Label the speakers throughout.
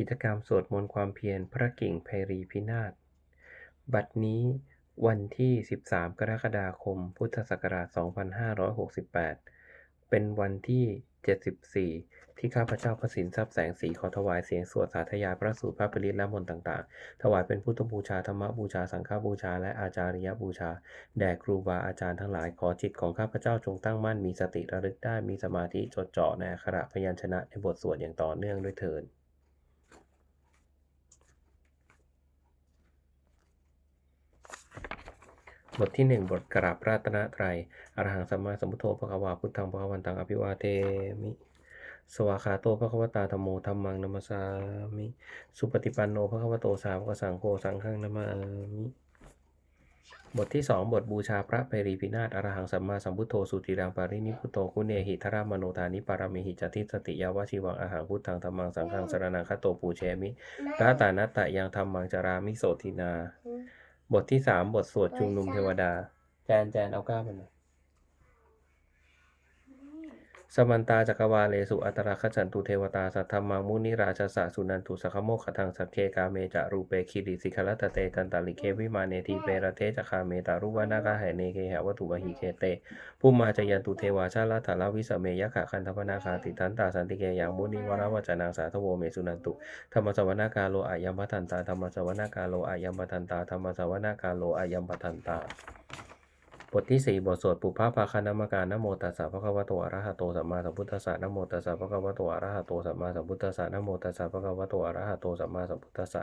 Speaker 1: กิจกรรมสวดมนต์ความเพียรพระกิ่งไพรีพินาศ บัดนี้วันที่ 13 กรกฎาคม พุทธศักราช 2568 เป็นวันที่ 74 ที่ข้าพเจ้าพระสินทรัพย์แสงสีขอถวายเสียงสวดสาธยายพระสูตรพระปริตและมนต์ต่างๆ ถวายเป็นพุทธบูชาธรรมบูชาสังฆบูชา และอาจาริยบูชา แด่ครูบาอาจารย์ทั้งหลายขอจิตของข้าพเจ้าจงตั้งมั่นมีสติระลึกได้มีสมาธิจดจ่อในอักขระพยัญชนะในบทสวดอย่างต่อเนื่องด้วยเถิด บทที่หนึ่งบทกราบระรัตนตรัยอรหังสัมมาสัมพุทโธพระควาพุทธังพระวันตังอภิวาเทมิ สวากขาโตพระควตาธรรมโมธรรมังนัมสสามิ สุปฏิปันโนพระควโตสาวกสังโฆสังฆังนามามิบทที่สองบทบูชาพระไพรีพินาศอรหังสัมมาสัมพุทโธสุติรังปารินิพุโตคุเนหิทรามโนทานิปารมิหิจติสติยาวชิวังอาหังพุทธังธรรมังสังฆังสรนังคโตปูเชมิตาตานัตตะยังธรรมังจารามิโสทินา บทที่สามบทสวดชุมนุมเทวดา แจนแจนเอาก้ามันหน่อย สมันตาจักรวาเลสุอัตราคจันตุเทวตาสัทธรรมังมุนิราชสะสุนันตุสขโมคขทังสัเคกาเมจะรูเปคิริสิขลัตเตกันตาลิเควิมาเนทีเปรเทจคาเมตารุวนาคาเหเนเคหวัตุวหิเคเตภูมาจยันตุเทวาชาลาถาลวิสเมยะขะคันธพนาคาติทันตาสันติเกยังมุนิวราวจนางสาทโวเมสุนันตุธรรมสวนากาโลอายัมปทันตาธรรมสวนากาโลอายัมปทันตาธรรมสวนากาโลอายัมปทันตา บทที่สี่บทสวดปุพพะภาคานามการนโมตัสสะภะคะวะโตอะระหะโตสัมมาสัมพุทธัสสะนโมตัสสะภะคะวะโตอะระหะโตสัมมาสัมพุทธัสสะนโมตัสสะภะคะวะโตอะระหะโตสัมมาสัมพุทธัสสะ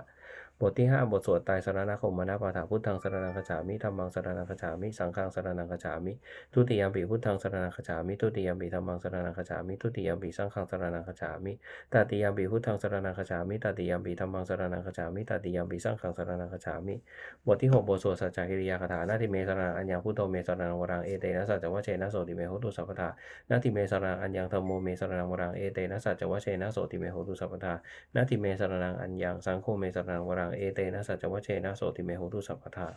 Speaker 1: บทที่ห้าบทสวดไตรสรณคมมนาปาฐาพุทธังสรนังคจฉามิธัมมังสรนังคจฉามิสังฆังสรนังคจฉามิทุติยมปิพุทธังสรนังคจฉามิทุติยมปิธัมมังสรนังคจฉามิทุติยมปิสังฆังสรนังคจฉามิตติยมปิพุทธังสรนังคจฉามิตติยมปิธัมมังสรนังคจฉามิตติยมปิสังฆังสรนังคจฉามิบทที่หกบทสวดสัจจกิริยาคาถานาทิเมสรังอัญญพุทโธเมสรังวรังเอเตนะสัจจวะเชนะโสติเมโหตุสัพพทานาทิเมสรังอัญญังธรรมโมเมสรังวรังเอเตนะสัจจวะเชนะโสติเมโหตุสัพพทานาทิเมสรังอัญญังสังโฆเมสรังวรังเอเตนะสัจจวะเชนะโสติเมโหตุสัพพทา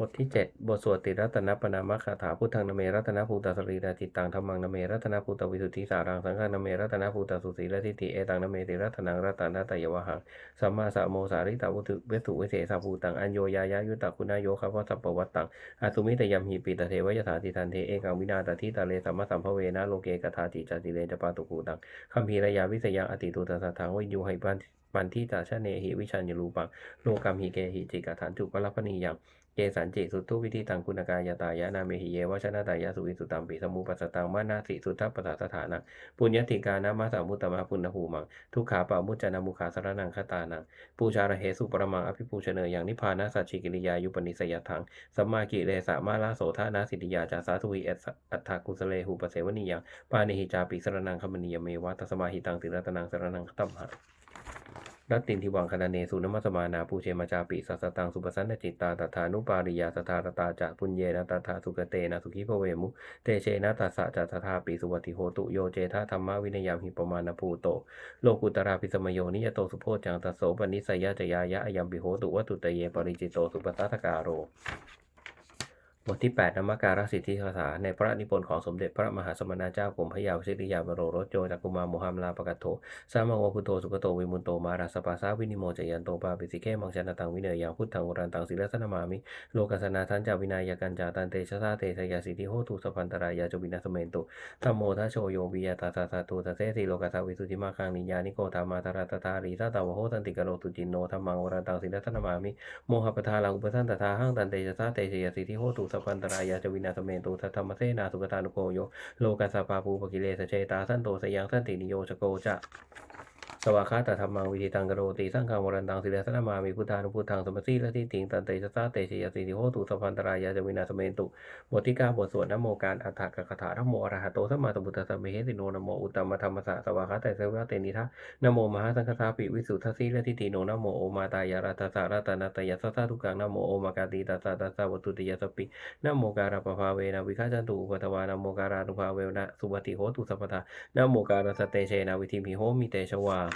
Speaker 1: บทที่ 7 บทสวดติรัตนปนามคาถาพุทธังนเมรัตนภูตสรีดาจิตตังธรรมังนเมรัตนภูตวิสุทธิสารังสังฆังนเมรัตนภูตสุสีละทิฏฐิเอตังนเมติรัตนังรัตนาตยวหังสัมมาสัมโมสาริตาวุตุเวสุเวเสสาภูตังอัญโยยายายุตตคุณายโยคะวัสปวัตตังอสุมิตยัมหิปิตเทวยถาติทันเทเอกังวินาตทิตาเลสัมมาสัมภเวนะโลเกกถาติจติเลจปาตุกูตังคัมภีรยาวิสยังอติตุตสัทธังวินยูไหปันปันทิตาชะเนหิวิชัญญรูปังโลกัมหิเกหิจิกฐานจุปลพนียัง เกสันจิสุทุวิธีตังคุณกายตายะนาเมหิเยวชนะตายะสุวิสุตัมปิสมุปัสตังมานาสิสุทัปปะสถานังปุญญติกานามาสามุตตมะปุณณภูมังทุกขาปามุจจานามุขาสรนังคตานังปูชาระเหสุปรมังอภิปูชเนยอย่างนิพพานาสัจฉิกิริยายุปนิสยทังสัมมากิเลสะมาลาโสธานาสิทธิยาจาสาธุวิเอสอัตถากุสเลหุปเสวนียังปานิหิจาปิสรนังคมณียเมวะตสมาหิตังติรัตนังสรนังตัมหะ รัตตินทิวังคณเนสุนมัสมานาปูเชมาจาปิสัสสตังสุปสันนจิตตาตถานุปาริยาสทารตาจะปุญเยนะตถาสุกเตนะสุขิภเวมุ เตเชนะตัสสะจะตถาปิสุวัติโหตุโยเจทะธรรมวินยามหิปมาณภูโต โลกุตราปิสมโยนิยโตสุโพจังตัสโสปนิสยจยายะอยัมปิโหตุวัตุตเยปริจิโตสุปตัตถการโร บทที่ 8นมักการสิทธิคาถาในพระนิพนธ์ของสมเด็จพระมหาสมณเจ้ากรมพระยาวชิริยาบรโรรสโจจักุมารโมหัมลาปะกัตโถสามังวพุโธสุกโตวิมุนโตมาราสปาสาวินิโมจยันโตปาปิสิเกมังชนะตังวิเนยังพุทธังวรันตังศิลสนามามิ โลกัสนาทันจาวินายกันจาตันเตชะสาเตชยาสิทธิโหตุสพันตรายาจวินาสเมนตุธัมโมทัชโชโยวิยาตาตาตาตุตเสสิโลกัสวิสุทธิมาคังนิยานิโกธามาตราตตารีตาตาวโหตันติกโลตุจินโนธัมมังวรันตังศิลสนามามิโมหะปทาลังอุปทันตถาหังตันเตชะสาเตชยสิทธิโหตุสพันตรายาจวินาสเมนตุสัทธรรมเสนาสุกตานุโกโยโลกัสสปาปูปกิเลสเชตาสันโตสยังสันตินิโยชโกจะ วากาตธรรมังวิธิตังกโรติสังฆังวรันตังศิลสนามามิพุทธานุพุทธังสมสีและทิติงตันเตชะสาเตชยสิทธิโหตุสัพพันตรายาจวินาสเมนตุบทที่เก้าบทสวดนโมการอัฏฐกคาถานะโมอรหะโตสัมมาสัมพุทธัสสะเมเหติโนนโมอุตตมธรรมสะสวากาตเสวะเตนิทะนโมมหาสังฆทาปิวิสุทธสีและทิติโนนโมโอมาตายารัตสะรัตนาตยัสสะทุกังนโมโอมากาติตัสสะตัสสะวัตุติยัสปินโมการะปภาเวนะวิฆาจันตุอุปทวานโมการานุภาเวนะสุปฏิโหตุสัพพทานโมการะสเตเชนะวิธิมิโหมิเตชวา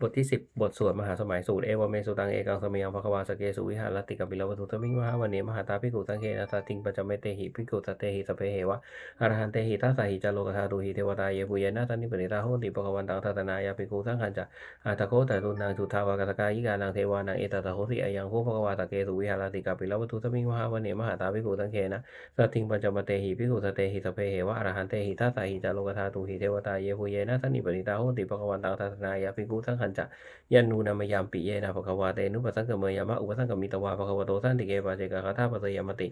Speaker 1: บทที่ 10 บทสวดมหาสมัยสูตรเอวเมสุตังเอกังสมยังภควาสเกสุวิหารติกัมปิลวัตถุสมิงมหาวันเนมหาตาภิกขุสังเคนะสัตติงปัจจเมเตหิภิกขุสัตเตหิสเพเหวะอรหันเตหิทัสสหิจาโลกธาตุหิเทวตาเยปุเยนะตันนิปริตาโหติปะวันตังทัตนายาภิกุสังขันจะอัตโคตตุนังจุทาวากตกายิกานังเทวานังเอตตะโหสิอายังโหภควาตะเกสุวิหารติกัมปิลวัตถุสมิงมหาวันเนมหาตาภิกขุสังเคนะสัตติงปัจจเมเตหิภิกขุสัตเตหิสเพเหวะอรหันเตหิทัสสหิจโลกธาตุหิเทวตาเยปุยนะตันิปริตาโหติปะวันตังทัตนายาภิกุสังขนจะยันนูนามยามปิเยนะภควาเตนุปัสสังกเมยามะอุปสังกมิตวาภควโตสันติเกปะเจกะคาถาปะเสยามติ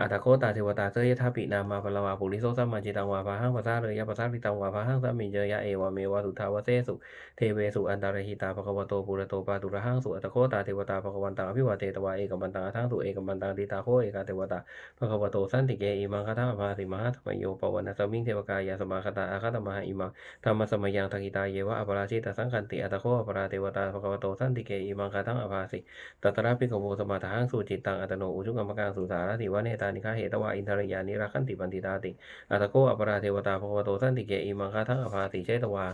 Speaker 1: อัตโคตาเทวตาเสยทาปินามาปะละวาปุริโสสัมมาจิตังวาภาหังภาษาเลยยะภาษาปิตังวาภาหังสัมมิเจยะเอวะเมวะสุทาวะเสสุเทเวสุอันตารหิตาภควโตปุระโตปาตุระหังสุอัตโคตาเทวตาภควันตังอภิวาเตตวาเอกบันตังอัทังสุเอกบันตังติตาโคเอกาเทวตาภควโตสันติเกอิมังคาถาภาสิมหาธรรมโยปวันะสมิงเทวกายาสมาคตาอาคตมหาอิมังธรรมสมัยยังทักิตาเยวะอปราชิตาสังคันติอัตโคอปราเทวตาภควโตสันติเกอิมังคาทังอภาสิตัตระพิกโวสมาทังสุจิตตังอัตโนอุชุกรรมกังสุสารติวะเนตานิฆาเหตวะอินทรยานิรักขันติปันติตาติอัตโกอปราเทวตาภควโตสันติเกอิมังคาทังอภาติเชตวา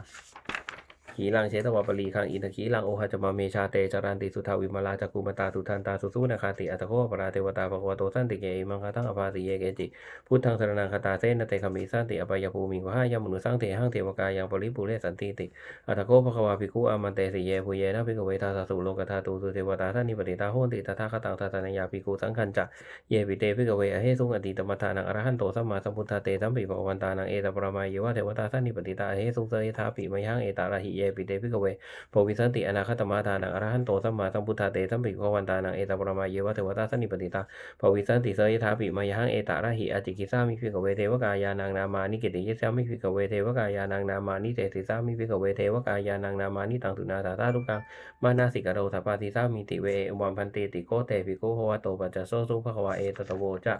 Speaker 1: ขีลังเชตวาปรีคังอินทขีลังโอหะจมาเมชาเตจารันติสุทาวิมาลาจักุมตาสุทันตาสุสุนาคาติอัตโคปราเทวตาภควโตสันติเกอิมังคาทังอภาสิเยเกจิพุทธังสรนังคตาเสนเตคามิสันติอปายภูมิวะหายมนุสังเทหังเทวกายังปริปุเรสันติติอัตโคภควาภิกขุอามันเตสิเยภูเยนะภิกขเวทาสสุโลกธาตุสุเทวตาท่านิปติตาโหติตถาคตังทัตนายาภิกขุสังคันจะเยปิเตภิกขเวอเหสุงอดีตมัทธานังอรหันโตสัมมาสัมพุทธาเตสัมปิภควันตานังเอตปรมายวะเทวตาท่านิปติตาเหสุงเสยทาปิมยังเอตาระหิเยปิเตภิกเวโพวิสันติอนาคตมาทานังอรหันโตสัมมาสัมพุทธาเตสัมปิภวันตานังเอตปรมาเยวะเทวตาสันิปติตาโพวิสันติเสยทาปิมายังเอตาระหิอจิกิสามิภิกเวเทวกายานังนามานิกิติยิสามิภิกเวเทวกายานังนามานิเตติสามิภิกเวเทวกายานังนามานิตังตุนาตาตาทุกังมานาสิกโรสัพพาติสามิติเวอุมัมพันติติโกเตปิโกโหวะโตปัจจโสสุภควาเอตตะโวจะ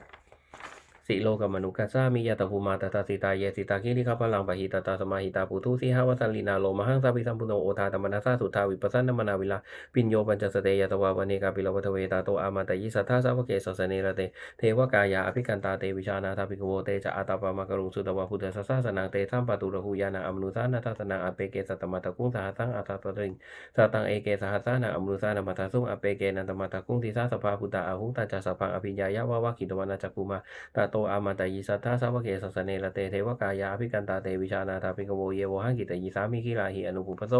Speaker 1: สิโลกมนุกัสสามิยะตภูมาตตาสิตาเยสิตาคิริขพลังปะหิตตาสมาหิตาปุทุสิหาวสันลินาโลมหังสาปิสัมพุโนโอทาธรรมนาสาสุทาวิปัสสนมนาวิลาปิญโยปัญจสเตยตวาวเนกาปิลวัตเวตาโตอามาตยิสัทธาสาวเกสสเนระเตเทวกายาอภิกันตาเตวิชานาทาภิกโวเตจะอาตาปามากรุงสุตวะพุทธสัสสนังเตสัมปตุระหุยานังอมนุสานาทัสนังอเปเกสัตมะตะกุงสหัสังอาตาตริงสตังเอเกสหัสานังอมนุสานามัตาสุงอเปเกนันตมะตะกุงทิสาสภาพุตตาอาหุงตาจัสสะพังอภิญญายะวะวะกิตวานาจักกุมาตาโตอามาตยิสัทธาสาวเกสสเนละเตเทวกายาภิกันตาเตวิชานาทาภิกโวเยวหังกิตยิสามิคิลาหิอนุปุปโส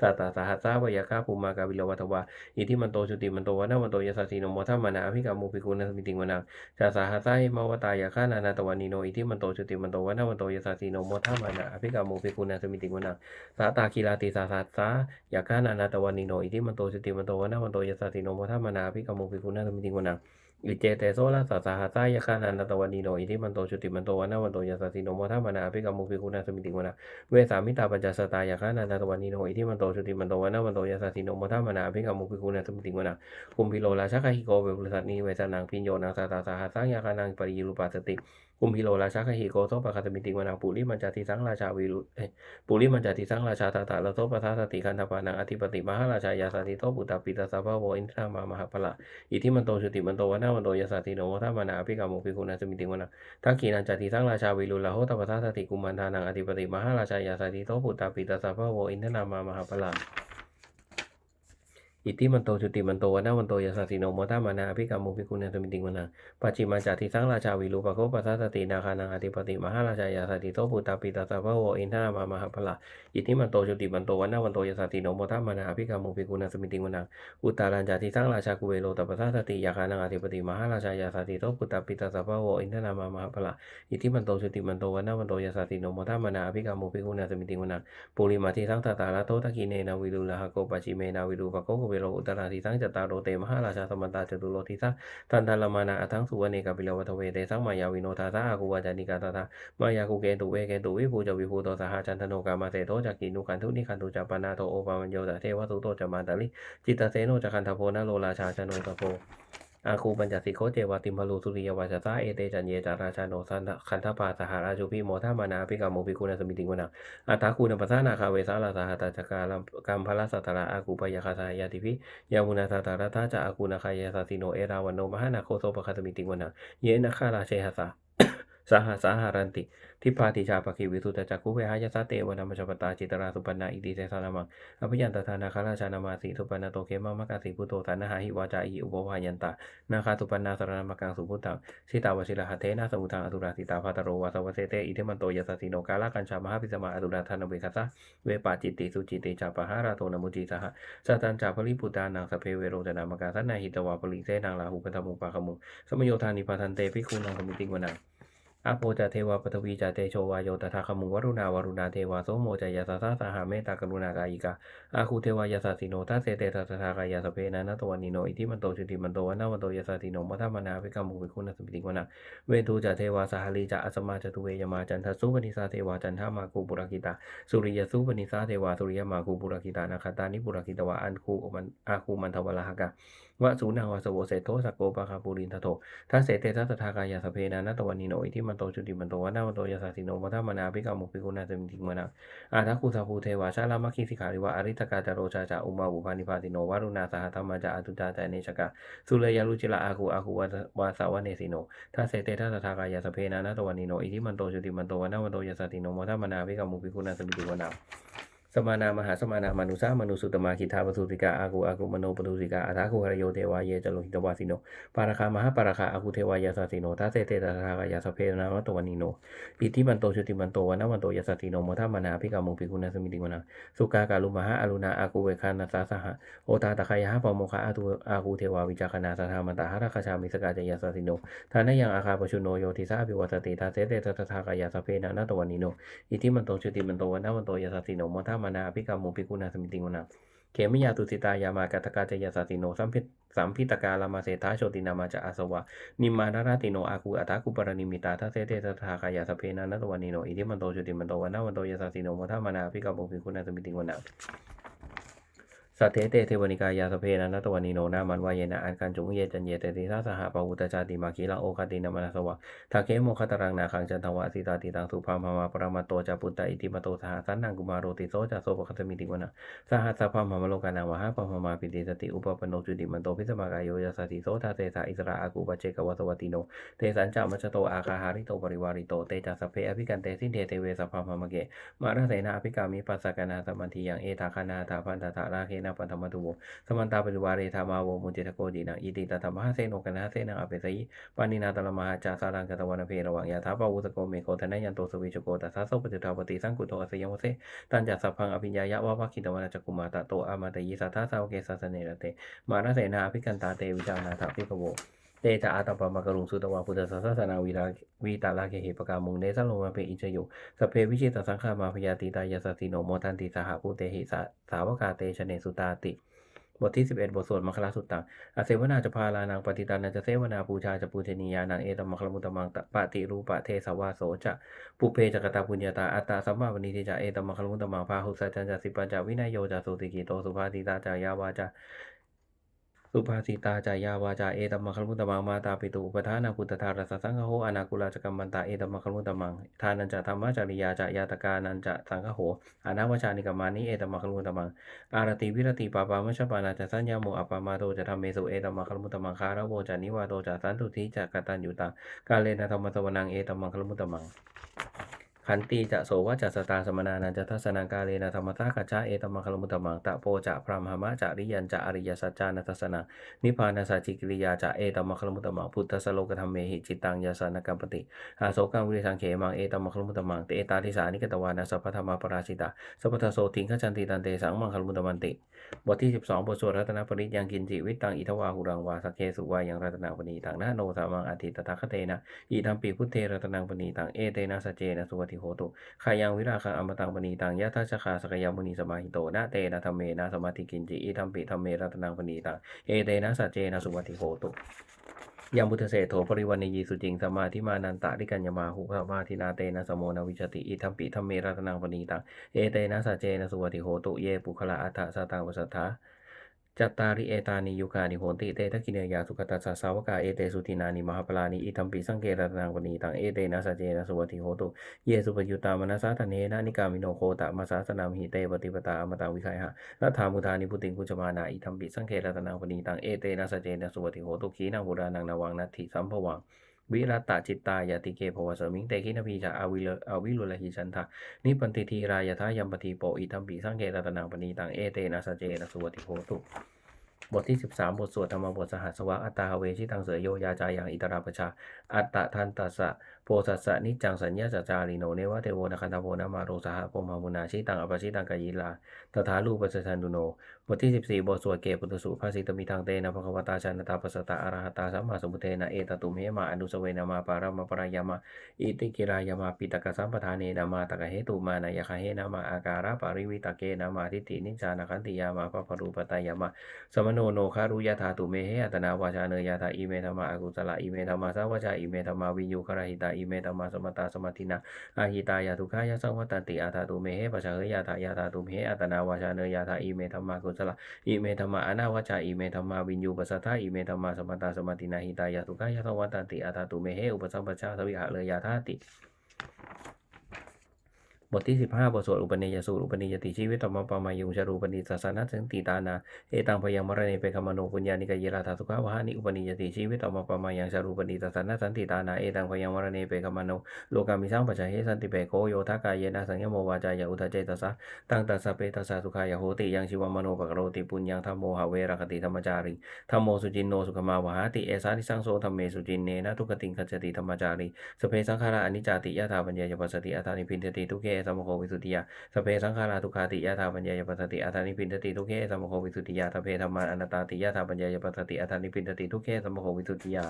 Speaker 1: ตาตาสหัสสาวยาคาภูมากาบิโลวัตวาอิทิมันโตจุติมันโตวนะมันโตยสัสสินโมทัมมานาภิกามุภิกุณสมิติงวนาจาสหัสสาหิมาวตายาคานานาตวานิโนอิทิมันโตจุติมันโตวนะมันโตยสัสสินโมทัมมานาภิกามุภิกุณสมิติงวนาสาตาคีลาติสาสัสสายาคานานาตวานิโนอิทิมันโตจุติมันโตวนะมันโตยสัสสินโมทัมมานาภิกามุภิกุณสมิติงวนา อิเจเตโซลาสัสสะหัสายะคานันตะวันนีโนอิทิมันโตชุติมันโตวันนาวันโตยาสติโนโมทัมมานาอภิกรรมุภิกุณาสมิติมนาเวสามิตาปัญจสตายะคานันตะวันนีโนอิทิมันโตชุติมันโตวันนาวันโตยาสติโนโมทัมมานาอภิกรรมุภิกุณาสมิติมนาคุมพิโลราชคาฮิโกเวบุริสัตนีเวสนังพิญโยนังสาตาสาหัสายาคานังปริยุรุปัสสติ คุมพิโลราชคหิโกโสปะคตมิติกุณาปุริมันจติสังราชาวิรุเอปุริมันจติสังราชาตาตาลโสปะทาสติคันธปานังอธิปติมหาราชายาสติโตปุตตปิตาสัพพะโวอินทรามามหาปละอิทิมันโตชุติมันโตวันนาวันโตยสสติโนโมทัมานาอภิกรรมุภิกุณาสมิติวนาทักขีนันจติสังราชาวิรุลาโหตปทาสติกุมันทานังอธิปติมหาราชายาสติโตปุตตาปิตาสัพพะโวอินทนามามหาปลา อิติมันโตจุติมันโตวันนาวันโตยาสสติโนโมทัมานาอภิกรรมุภิกุณาสมิติวนาปัจจิมันจติสังราชาวิรุปะโคปทาสตินาคานังอธิปติมหาราชายาสติโตปุตตาปิตาสัพะโวอินทามามหาปลาอิติมันโตจุติมันโตวันนาวันโตยสสติโนโมทัมานาอภิกรรมุภิกุณาสมิติวนาอุตตารัญจาติสังราชากุเวโลตปะทาสติยาคานังอธิปติมหาราชายาสติโตปุตตาปิตาสัพะโวอินทนามามหาพละอิทธิมันโตสุติมันโตวันนาวันโตยาสติโนโมทัมมนาอภิกามุภิกุณาสมิติวนาปุริมาทิสังตตาลาโตตะกีเนนาวิรุลาหะโกปัจฉิเมนาวิรุปะโกกุเวโลอุตราทิสังจตารโรเตมหาราชาสมันตาจตุโลทิสังทันทัลมานาอัทังสุวเนกาปิลวัตเวเตสังมายาวิโนทาสาอากุวาจานิกาตาทามายากุเกตุเวเกตุวิภูจวิภูโตสหจันทโนกามาเตโตจักกินุขันทุนิคันตุจาปนาโตโอปามัญโยตเทวสุโตจามาตาลิจิตตเสโนจักันทโพนาโลราชาชโนตโพ อาคูปัญจสิโคเจวติมพลูสุริยวาชตาเอเตจันเยจาราชาโนสันคันธปาสหราชูพิโมทามานาพิกาโมพิกุณสมิติมวนาอัตถาคูนปัสสานาคาเวสาลาสหัตจักาลัมกัมพลสัตตระอากูปยคาสายาติพิยามุนาสัตตระทาจะอากูนาคายาสติโนเอราวันโนมหานาโคโซปะคาสมิติมวนาเยนะคาราเชหสา สหสหารันติ ทิพาติชาปคิวิสุตจักขุเวหายสสเตวนามชปตาจิตราสุปันนาอิติเตสานามังอภิยันตทานาคาราชานามาสีสุปันนาโตเขมะมะกาสีพุโตทานะหาหิวาจาอิอุปวายันตานาคาสุปันนาสรณมกังสุพุทธังสิตาวชิระหะเทนะสมุทังอตุราสิตาภาตโรวาสวเสเตอิเทมันโตยสสิโนกาลากัญชามหาปิสมาอตุราธานเวคัสสะเวปาจิตติสุจิตติจาปหาราโตนมุจิสหะสัตันจาภริปุตานังสเพเวโรจนามกาสันนาหิตวาปริเสนังลาหุปตมุปะขมุงสมโยธานิปาทันเตภิกขุนังสมิติงวนัง อาโปจะเทวาปฐวีจะเตโชวาโยตถาคมุงวรุณาวรุณาเทวาโสโมจะยาสาสาสหาเมตตากรุณากายิกาอาคูเทวายาสาสิโนทัสเสเตทัสทากายาสเพนะนตวันิโนอิทิมันโตชุติมันโตวันนาวันโตยาสาสิโนมัทธมนาภิกขมุภิกขุนสมิติวนะเวทูจะเทวาสหลีจะอัสมาจตุเวยมาจันทสุปนิสาเทวาจันทามาคูปุรกิตาสุริยสุปนิสาเทวาสุริยมาคูปุรกิตานาคตานิปุรกิตวะอันคูมันอาคูมันทวลหกา วะสูนังวสโวเสโทสกโกปะคาปุรินทโททัสเสเตทัสทากายาสเพนานาตวันนิโนอิทิมันโตชุติมันโตวันามันโตยาสาสิโนมัทธมนาภิกขมุภิกขุนาสมิติมนาอาทักขุสาภูเทวาชาลามัคคิสิขาริวะอริตกาจารโรชาจาอุมาบุพานิพาติโนวารุณาสหธรรมจาอตุจาจาเนชกาสุเลยาลุจิละอาคูอาคูวาวาสาวเนสิโนทัสเสเตทัสทากายาสเพนานาตวันนิโนอิทิมันโตชุติมันโตวันามันโตยาสาสิโนมัทธมนาภิกขมุภิกขุนาสมิติมนา สมานามหาสมานามานุสามนุสุตมาคิทาปสุติกาอากูอากูมโนปตุสิกาอาทาคุหรโยเทวาเยจโลหิตวาสิโนปาราคามหาปาราคาอากูเทวายาสสิโนทัสเสเตตถากายาสเพนามตวันิโนอิทิมันโตชุติมันโตวันนวันโตยาสสิโนมทามนาภิกามุภิกุณสมิติวนาสุกากาลุมหาอรุณาอากูเวคานาสาสหะโอตาตะคายะปโมคะอาตุอากูเทวาวิจักนาสธามันตาหราคชามิสกาจยาสสิโนทานะยังอาคาปชุโนโยติสาภิวัตติทัสเสเตตากายาสเพนามตวันิโนอิทิมันโตชุติมันโตวนวันโตยาสสิโนมทามนาภิกามุภิกุณสมิติงวนาเขมิยาตุสิตายามากัตกาเจยาสติโนสัมพิสัมพิตกาลามาเสทาโชตินามาจะอาสวะ นิมานาราติโนอากูอัตาคุปรณิมิตาทัเสเตตถากายาสเพนานัตวานิโนอิทิมันโตโชติมันโตวันนาวันโตยาสติโนมัทามานาภิกามุภิกุณสมิติงวนา สัตเทเตเทวนิกายาสเพนะนัตวันนิโนนามันวายเยนะอันกันจุงเยจันเยเตติสาสหปวุตจาติมาคีลังโอคตินามานาสวะทาเคโมคตรังนาคังจันทวะสิตาติตังสุภาพมาปรมาโตจาปุตตะอิติมโตสหสันนังกุมารโรติโสจาโสปคตมิติวนะสหัสสะพามามโลกานังวะหะปะมมาปิติสติอุปปโนจุติมันโตพิสมากายโยยสติโสทาเตสาอิสระอากูปเจกวสวัติโนเตสัญจามัจโตอาคาหาริโตปริวาริโตเตจาสเพอภิกันเตสินเทเตเวสพามามเกมาราเสนาอภิกามิปัสสกนาสมันทิยังเอตาคานาตาพันตตาราเคนาปันธรรมตุโวสมันตาปริวาเรธามาโวมุจิตโกดีนังอิติตธรรมหเสนโอกนะเสนังอเปสยิปานินาตลมหาจาสารังกตวันเพระวังยาถาปวุสโกเมโคธนยันโตสวิชโกตัสสะโสปจุทาปฏิสังกุโตอสยังวเสตันจัสสัพพังอภิญญายะวะวะคิตวนาจักกุมาตะโตอามาตยิสัทธาสาวเกสัสเนระเตมาราเสนาภิกันตาเตวิจานาถาภิกโว เตจะอาตปมากรุงสุตวาพุทธสัสนาวีราวีตาลาเกเหปกามุงเนสโลมาเปอิจโยสเพวิชิตสังฆามาพยาติตายาสติโนโมทันติสหภูเตหิสาสาวกาเตชเนสุตาติ บทที่ 11 บทสวดมัคคลสุตตังอเสวนาจะพาลานังปฏิตานจะเสวนาปูชาจะปูชนียานังเอตมัคคลมุตมังตะปฏิรูปะเทสวาโสจะปุเพจักตาปุญญาตาอัตตาสัมมาวันนิติจะเอตมัคคลมุตมังพาหุสัจจันจะสิปัญจะวินัยโยจะสุติกิโตสุภาติตาจายาวาจา สุภาสิตาจายาวาจาเอตมัคคลมุตมังมาตาปิตุปทานาพุทธารสสังฆโหอนาคุลาจกัมมันตาเอตมัคคลมุตมังทานันจะธรรมจริยาจะยาตกานันจะสังฆโหอานาวชานิกามานิเอตมัคคลมุตมังอารติวิรติปาปามชปานาจะสัญญาโมอปปามาโตจะทำเมสุเอตมังคลมุตมังคาระโวจะนิวาโตจะสันตุทิจะกตัญญูตากาเลนะธรรมสวนังเอตมังคลมุตมัง ขันติจะโสวะจะสตาสมนานันจะทัศนากาเลนะธรรมทากัจจาเอตมังคลมุตมังตะโปจะพรามหมะจะริยันจะอริยสัจจานัทสนานิพพานาสัจจิกิริยาจะเอตมังคลมุตมังพุทธสโลกธรรมเมหิจิตังยาสานกัมปติอาโสกังวิริสังเขมังเอตมังคลมุตมังเตตาทิสานิกตวานาสัพพธรรมปราชิตาสัพพทโสทิงขจันติตันเตสังมังคลมุตมันติบทที่ 12 บทสวดรัตนปริยังกินจิวิตังอิทวาหุรังวาสเคสุวายังรัตนาปณีตังนะโนสามังอธิตถาคเตนะอิทัมปีพุทเทรัตนังปณีตังเอเตนะสเจนะสุวัติโหตุขายังวิราคังอมตังปณีตังยะทัชคาสกยามุนีสมาหิโตนะเตนะธรรมเมนะสมาธิกินจิอิทัมปีธรรมเมรัตนังปณีตังเอเตนะสจเจนะสุวัติโหตุยังพุทธเศโถปริวันยีสุจิงสมาธิมานันตะริกัญญมาหุสมาธินาเตนะสมโมนวิชติอิทัมปิธรรมเมรัตนังปณีตังเอเตนะสจเจนะสุวัติโหตุเยปุคละอัฏฐสตังวสัทธา จัตตาริเอตานิยุคานิโหติเตทะกิเนยาสุขตัสสะสาวกาเอเตสุตินานิมหาปลานิอิทัมปิสังเกรัตนังปณีตังเอเตนะสจเจนะสุวัติโหตุเยสุปยุตามนัสสาทเนนะนิกามิโนโคตะมาสาสนามหิเตปฏิปตาอมตังวิคัยหะนัทามุทานิพุติงกุจมานาอิทัมปิสังเกรัตนังปณีตังเอเตนะสจเจนะสุวัติโหตุขีนังบุรานังนาวังนัตถิสัมภวัง วิรัตตจิตตายาติเกภวสมิงเตคินพีจะอาวิเลอาวิลุลหิชันทะนิปันติทีรายทายัมปติโปอิทัมปีสังเกตตนังปณีตังเอเตนะสเจนะสุวติโหตุบทที่ 13 บทสวดธรรมบทสหัสวะอัตตาเวชิตังเสยโยยาจายังอิตราปชา อัตตะทันตัสสะโพสัสสะนิจจังสัญญาจาจาริโนเนวะเทโวนะคันตโวนามาโรสหะพมหามุนาชิตังอปชิตังกายิลาตถาลูปัสสันตุโน บทที่ 14บทสวดเกปุตสุภาสิตมิทางเตนะภควตาชานตาปัสสตาอรหัตาสัมมาสมุเทนะเอตตุมเหมาอนุสเวนามาปารามปรายามาอิติกิรายามาปิตกสัมปทานเนนามาตกะเหตุมานายคาเหนามาอาการะปาริวิตเกนามาทิฏฐินิจานะคันติยามาปะปรูปตายามาสมโนโนคารุยธาตุเมเหอัตนาวาชาเนยธาอิเมธรรมาอากุศละอิเมธรรมาสาวจาอิเมธรรมาวิญญูคารหิตาอิเมธรรมาสมตาสมตินาอาหิตายาทุขายาสังวัตติอาธาตุเมเหปะชาเฮยาธายาธาตุเมเหอัตนาวาชาเนยธาอิเมธรรมากุสลอิเมธรรมาอนาวาจาอิเมธรรมาวินยูปัสสัทธาอิเมธรรมาสมตาสมตินาหิตายาตุกายาตวัตติอาตตุเมเหอุปสัมปชาสวิหะเลยาธาติ บทที่ 15 บทสวดอุปนิยสูตรอุปนิยติชีวิตตมปามายุงชารูปนิสัสสนัสันติตานาเอตังพยังมรณเปคมโนปุญญานิกายราธาสุขาวหานิอุปนิยติชีวิตตมปามายังชารูปนิสัสสนัสันติตานาเอตังพยังมรณเปคมโนโลกามิสังปัจจเฮสันติเปโกโยทากายเยนะสังยโมวาจายาอุทจเจตสะตังตัสสะเปตัสสะสุขายโหติยังชีวมโนปกโรติปุญญังธรรมโมหะเวรคติธรรมจาริธรรมโมสุจินโนสุขมาวหาติเอสานิสังโสธรรมเมสุจินเนนะทุกติงคัจจติธรรมจาริสเพสังขาราอนิจจติยะถาปัญญายปัสสติอัตานิพินทติทุเกสมโควิสุทธิยาสเพสังขาราทุคาติยะธาปัญญายปัสสติอัฐานิพินทติทุกเขสมโควิสุทธิยาทพเพธรรมานัตตาติยะธาปัญญายปัสสติอัฐานิพินทติทุกเขสมโควิสุทธิยา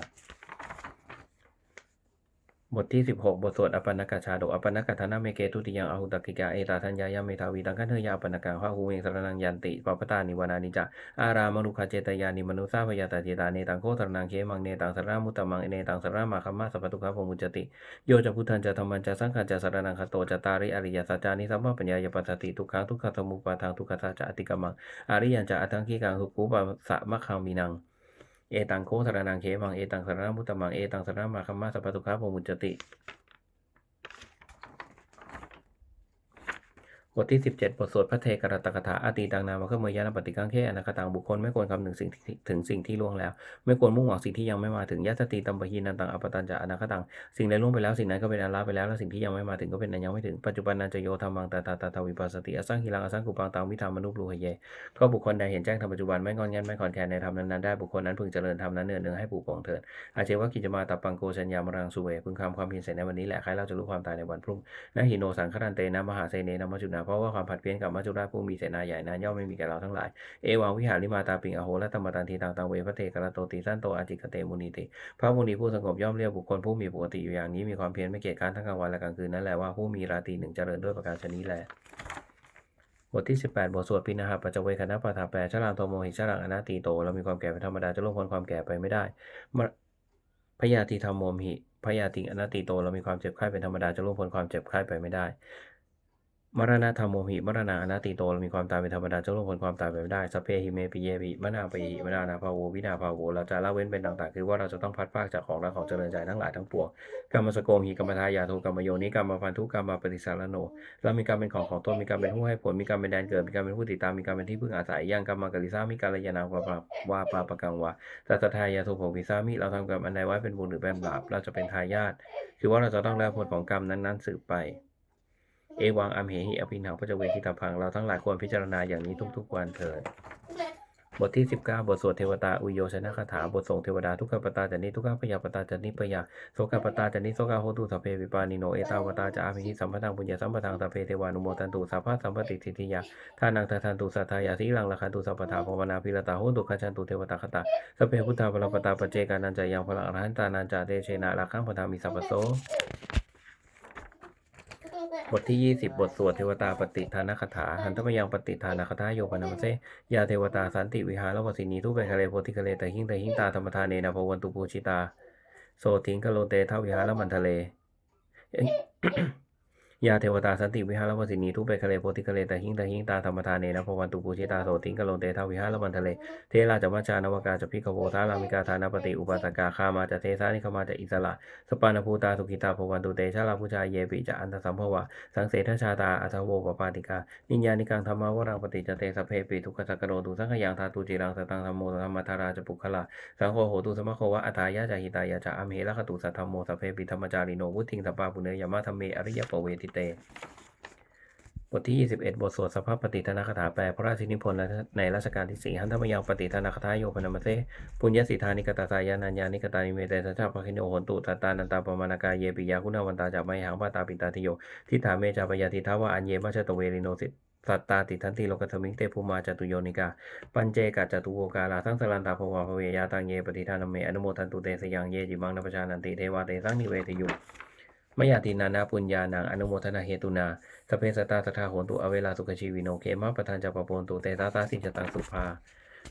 Speaker 1: บทที่ 16 บทสวดอปันนกชาดกอปันนกธนาเมเกตุติยังอาหุตกิกาเอตาทัญญายาเมทาวีตังคันเทยาอปันนกังพระหูเวงสรนังยันติปปตานิวานานิจาอารามนุขเจตยานิมนุสาพยาตาเจตาเนตังโคตรนังเคมังเนตังสรามุตตมังเนตังสรามาคัมมาสัพพทุกขะพมุจติโยจะพุทธันจะธรรมันจะสังขันจะสรนังคโตจะตาริอริยสัจจานิสัมมาปัญญายปัสสติทุกขังทุกขสมุปาทางทุกขสัจจะอติกมังอริยันจะอัตถังคีกังทุกุปะสะมะคังมินัง เอตังโคสรนังเขมังเอตังสรณมุตตมังเอตังสรณมาคัมมาสัพพตุขะพมุจติ บทที่ 17 บทสวดพระเทกรตกถาอาตีตังนามะขเมยยานปฏิกังเขอนาคตังบุคคลไม่ควรคำนึงสิ่งถึงสิ่งที่ล่วงแล้ว ไม่ควรมุ่งหวังสิ่งที่ยังไม่มาถึงยัตติตัมปะหีนันตังอปตันจะอนาคตังสิ่งใดล่วงไปแล้วสิ่งนั้นก็เป็นอันละไปแล้วและสิ่งที่ยังไม่มาถึงก็เป็นอันยังไม่ถึงปัจจุบันนันจะโยธรรมังตาตาตาทวิปัสสติอสังหิรังอสังกุปังตังวิธามนุปลูหเยก็บุคคลใดเห็นแจ้งธรรมปัจจุบันไม่งอนแงนไม่ขอนแคลนในธรรมนั้นๆได้บุคคลนั้นพึงเจริญธรรมนั้นเนืองเนืองให้ปลูกปองเถิดอาเชวะกิจมาตับปังโกชัญญามรังสุเวพึงคำความเพียรเสร็จในวันนี้แหละใครเราจะรู้ความตายในวันพรุ่งนะหิโนสังฆรันเตนะมหาเสเนนะมัจจุนาเพราะว่าความผัดเพี้ยนกับมัจจุราชผู้มีเสนาใหญ่นั้นย่อมไม่มีแก่เราทั้งหลาย เอวังวิหาริมาตาปิงอโหและธรรมตันทีตังตังเวพระเทกระโตติสั้นโตอาจิกเตมุนีติพระมุนีผู้สงบย่อมเรียกบุคคลผู้มีปกติอยู่อย่างนี้มีความเพียรไม่เกียจค้านทั้งกลางวันและกลางคืนนั่นแหละว่าผู้มีราตรีหนึ่งเจริญด้วยประการชนี้แลบทที่ 18 บทสวดปินาหปัจเวคณะปะทาแปรชลังโทโมหิชลังอนาตีโต เรามีความแก่เป็นธรรมดาจะล่วงพ้นความแก่ไปไม่ได้พยาธิธรรมโมมหิพยาธิอนาตีโต เรามีความเจ็บไข้เป็นธรรมดาจะล่วงพ้นความเจ็บไข้ไปไม่ได้ มรณะธรรมโมหิมรณะอนาติโตเรามีความตายเป็นธรรมดาจะล่วงพ้นความตายไปไม่ได้สัพเพหิเมปิเยปิมนาปิหิมนานาภาโววินาภาโวเราจะละเว้นเป็นต่างๆ คือว่าเราจะต้องพัดพรากจากของรักของเจริญใจทั้งหลายทั้งปวงกรรมสโกมหิกรรมทายาโทกรรมโยนิกรรมพันธุกรรมปฏิสารโนเรามีการเป็นของของตนมีการเป็นผู้ให้ผลมีการเป็นแดนเกิดมีการเป็นผู้ติดตามมีการเป็นที่พึ่งอาศัยยังกรรมกริสามีการยานาวาปาวาปาปะกังวาตัสทายาโทโภวิสามิเราทำกรรมอันใดไว้เป็นบุญหรือเป็นบาปเราจะเป็นทายาทคือว่าเราจะต้องได้ผลของกรรมนั้นๆสืบไป เอวังอัมเหหิอภินังพระเจเวทิตาพังเราทั้งหลายควรพิจารณาอย่างนี้ทุกๆวันเถิดบทที่ 19 บทสวดเทวตาอุโยชนะคาถา บทส่งเทวดาทุกขปตาจันนิทุกขปยาปตาจันนิปยาโสกปตาจันนิโสกาโหตุสัพเพวิปานิโนเอตาวตาจะอาภิหิสัมปทังปุญญาสัมปทังสัพเพเทวานุโมทันตุสัพพะสัมปติทิทิยาทานังทาทันตุสัทธายาสีลังละคันตุสัพพทาภวนาพิรตาโหตุขจันตุเทวตาคตาสัพเพพุทธาพลปตาปเจกานันจายังพลังอรหันตานันจาเตเชนะละคังปทามิสัพพโส บทที่ 20 บทสวดเทวตาปฏิทานคาถาหันทมยังปฏิทานคาถาโยปนามเสยาเทวตาสันติวิหารวสินีทุเบคะเลโพธิคะเลแต่หิงแต่หิงตาธรรมทานเนนาภวันตุปูชิตา โสถิงคโลเตทวิหารมันทะเล ยาเทวตาสันติวิหารวสินีทุเปคะเลโพธิคะเลตหิงตหิงตาธรรมทานเนนะภวันตุปูชิตาโสติงกะโลเตทาวิหารวันทะเลเทราจะวัชานวกาจะพิกโวทารามิกาทานาปฏิอุปาตกาคามาจะเทสานิคมาจะอิสระสปานภูตาสุขิตาภวันตุเตชาลาพุชาเยปิจะอันตสัมภวะสังเสทชาตาอัทโวปปาติกานิญญานิกังธรรมาวรังปฏิจเตสเพปิทุกขสักโรตุสังขยังทาตุจิรังสตังธรรมโมธรรมธาราจะปุคละสังโฆโหตุสมะโควะอัตายาจาหิตายาจะอเมละคตุสัทธรรมโมสเพปิธรรมจาริโนวุติงสปาปุเนยยมะธรรมเมอริยปเวิเต บทที่ 21 บทสวดสภาพปฏิทนาคาถาแปลพระราชนิพนธ์ในรัชกาลที่4หันธรรมยังปฏิทนาคาถาโยปนามเสปุญญสิทธานิกตาสายานัญญานิกตานิเมเตสัจจปะคินโหนตุตตานันตาปมานากาเยปิยาคุณาวันตาจากไมหังปาตาปิตาทิโยทิฏฐาเมจาปยาทิทาวะอัญเยมัชตเวริโนสิสัตตาติทันติโลกธมิงเตภูมาจตุโยนิกา ปัญเจกัจจตุโกาลาทั้งสลันตาภวาภเวยาตังเยปฏิทานเมอนุโมทันตุเตสยังเยจิมังนปชานันติเทวาเตสังนิเวทยุ มยาตินานาปุญญานังอนุโมทนาเหตุนาสเพสตาสทาโหนตุอเวลาสุขชีวิโนเคมาประธานจัปปโปนตุเตตาตาสิจตังสุภา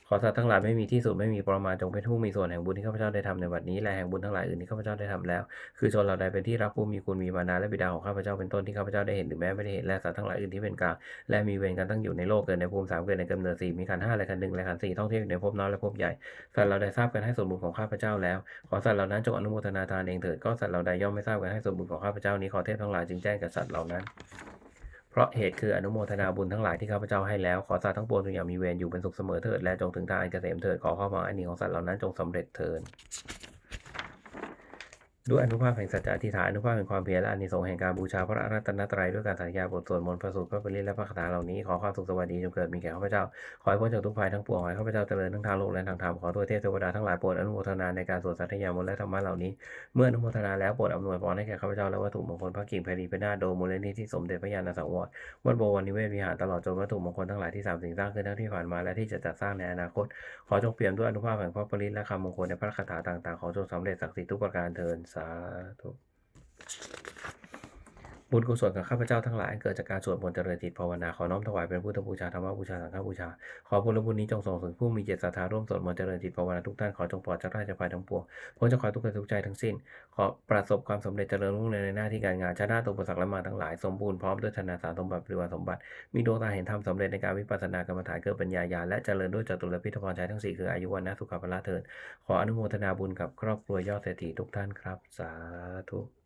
Speaker 1: ขอสัตว์ทั้งหลายไม่มีที่สุดไม่มีประมาณจงเป็นผู้มีส่วนแห่งบุญที่ข้าพเจ้าได้ทำในบัดนี้และแห่งบุญทั้งหลายอื่นที่ข้าพเจ้าได้ทำแล้ว คือชนเหล่าใดเป็นที่รักผู้มีคุณมีมานาและบิดาของข้าพเจ้าเป็นต้นที่ข้าพเจ้าได้เห็นหรือแม้ไม่ได้เห็นและสัตว์ทั้งหลายอื่นที่เป็นกลางและมีเวรกันตั้งอยู่ในโลกเกิดในภูมิสามเกิดในกำเนิดสี่มีขันห้าและขันหนึ่งและขันสี่ท่องเที่ยวอยู่ในภพน้อยและภพใหญ่สัตว์เราได้ทราบกันให้ส่วนบุญของข้าพเจ้าแล้ว ขอสัตว์เหล่านั้นจงอนุโมทนาทานเองเถิดก็สัตว์เหล่าใดย่อมไม่ทราบกันให้ส่วนบุญของข้าพเจ้านี้ขอเทพทั้งหลายจึงแจ้งกับสัตว์เหล่านั้น เพราะเหตุคืออนุโมทนาบุญทั้งหลายที่ข้าพเจ้าให้แล้ว ขอสัตว์ทั้งปวงจงอย่ามีเวรอยู่เป็นสุขเสมอเถิดและจงถึงทางอันเกษมเถิดขอข้อมองอันนี้ของสัตว์เหล่านั้นจงสำเร็จเถิด ด้วยอนุภาพแห่งสัจจะอธิษฐานอนุภาพแห่งความเพียรและอานิสงส์แห่งการบูชาพระรัตนตรัยด้วยการสัญญาบทสวดมนต์พระสูตรพระปริและพระคาถาเหล่านี้ขอความสุขสวัสดีจงเกิดมีแก่ข้าพเจ้าขอให้พ้นจากทุกภัยทั้งปวงขอให้ข้าพเจ้าเจริญทั้งทางโลกและทางธรรมขอตัวเทพเทวดาทั้งหลายโปรดอนุโมทนาในการสวดสัตยามนและธรรมะเหล่านี้ เมื่ออนุโมทนาแล้วโปรดอำนวยพรให้แก่ข้าพเจ้าและวัตถุมงคลพระกิ่งแผ่นดินเป็นหน้าโดมูลนิธิสมเด็จพระญาณสังวรวัดโบวรนิเวศวิหารตลอดจนวัตถุมงคลทั้งหลายที่สามสิ่งสร้างขึ้นทั้งที่ผ่านมาและที่จะจัดสร้างในอนาคต ขอจงเปี่ยมด้วยอนุภาพแห่งพระปริและคำมงคลในพระคาถาต่างๆขอจงสำเร็จศักดิ์สิทธิ์ทุกประการเทินสาธุ บุญกุศลของข้าพเจ้าทั้งหลายเกิดจากการสวดมนต์เจริญจิตภาวนาขอน้อมถวายเป็นพุทธบูชาธรรมบูชาสังฆบูชา ขอผลบุญนี้จงส่งถึงผู้มีเจตศรัทธาร่วมสวดมนต์เจริญจิตภาวนาทุกท่านขอจงปลอดจากราชภัยทั้งปวงพ้นจากความทุกข์ทุกใจทั้งสิ้น ขอประสบความสำเร็จเจริญรุ่งเรืองในหน้าที่การงานชนะตัวอุปสรรคและมาทั้งหลายสมบูรณ์พร้อมด้วยธนาสารสมบัติบริวาสมบัติ มีดวงตาเห็นธรรมสำเร็จในการวิปัสสนากรรมฐานเกิดปัญญาญาณและเจริญด้วยจตุรพิธพรชัยทั้งสี่คืออายุวันนะสุขภาพละเถิดขออนุโมทนาบุญกับครอบครัวยอดเศรษฐีทุกท่านครับ สาธุ